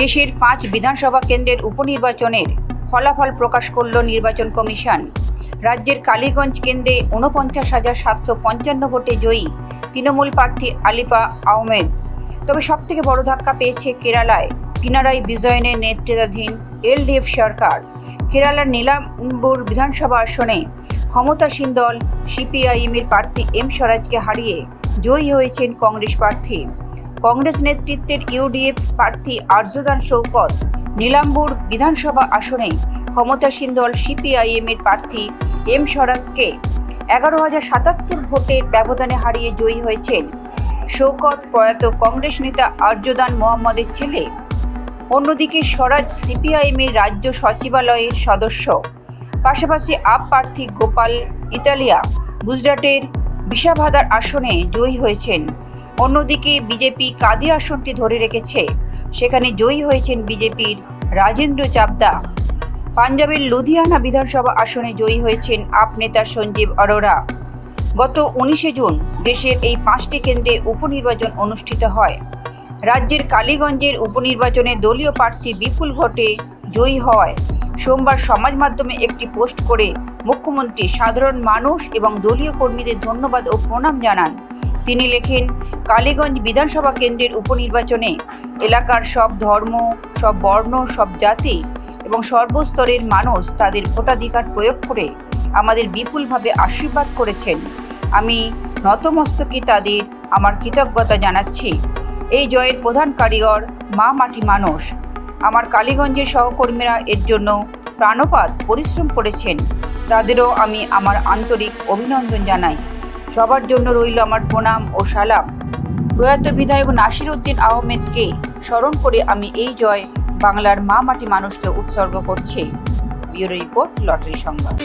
দেশের পাঁচ বিধানসভা কেন্দ্রের উপনির্বাচনের ফলাফল প্রকাশ করল নির্বাচন কমিশন। রাজ্যের কালীগঞ্জ কেন্দ্রে ঊনপঞ্চাশ হাজার সাতশো পঞ্চান্ন ভোটে জয়ী তৃণমূল প্রার্থী আলিপা আহমেদ। তবে সবথেকে বড় ধাক্কা পেয়েছে কেরালায়। পিনারাই বিজয়নের নেতৃত্বাধীন এলডিএফ সরকার। কেরালার নীলাম্বুর বিধানসভা আসনে ক্ষমতাসীন দল সিপিআইএমের প্রার্থী এম স্বরাজকে হারিয়ে জয়ী হয়েছেন কংগ্রেস প্রার্থী। কংগ্রেস নেতৃত্বের ইউডিএফ প্রার্থী আর্যদান শৌকত নীলাম্বুর বিধানসভা আসনে ক্ষমতাসীন দল সিপিআইএমের প্রার্থী এম স্বরাজকে এগারো হাজার সাতাত্তর ভোটের ব্যবধানে হারিয়ে জয়ী হয়েছেন। শৌকত প্রয়াত কংগ্রেস নেতা আর্যদান মোহাম্মদের ছেলে। অন্যদিকে স্বরাজ সিপিআইএমের রাজ্য সচিবালয়ের সদস্য। পাশাপাশি আপ প্রার্থী গোপাল ইতালিয়া গুজরাটের বিশাভাদার আসনে জয়ী হয়েছেন। অন্যদিকে বিজেপি কাদি আসনটি ধরে রেখেছে। সেখানে জয়ী হয়েছেন বিজেপির রাজেন্দ্র চাবদা পাঞ্জাবের লুধিয়ানা বিধানসভা আসনে জয়ী হয়েছেন আপ নেতা সঞ্জীব অরোরা। গত উনিশে জুন দেশের এই পাঁচটি কেন্দ্রে উপনির্বাচন অনুষ্ঠিত হয়। রাজ্যের কালীগঞ্জের উপনির্বাচনে দলীয় প্রার্থী বিপুল ভোটে জয়ী হয়। সোমবার সমাজ মাধ্যমে একটি পোস্ট করে মুখ্যমন্ত্রী সাধারণ মানুষ এবং দলীয় কর্মীদের ধন্যবাদ ও প্রণাম জানান। তিনি লেখেন কালীগঞ্জ বিধানসভা কেন্দ্রের উপনির্বাচনে এলাকার সব ধর্ম, সব বর্ণ, সব জাতি এবং সর্বস্তরের মানুষ তাদের ভোটাধিকার প্রয়োগ করে আমাদের বিপুলভাবে আশীর্বাদ করেছেন। আমি নতমস্তকে তাদের আমার কৃতজ্ঞতা জানাচ্ছি। এই জয়ের প্রধান কারিগর মা মাটি মানুষ। আমার কালীগঞ্জের সহকর্মীরা এর জন্য প্রাণপাত, পরিশ্রম করেছেন। তাদেরও আমি আমার আন্তরিক অভিনন্দন জানাই। সবার জন্য রইল আমার প্রণাম ও সালাম। প্রয়াত বিধায়ক নাসির উদ্দিন আহমেদকে স্মরণ করে আমি এই জয় বাংলার মা মাটি মানুষকে উৎসর্গ করছি। ব্যুরো রিপোর্ট লটারি সংবাদ।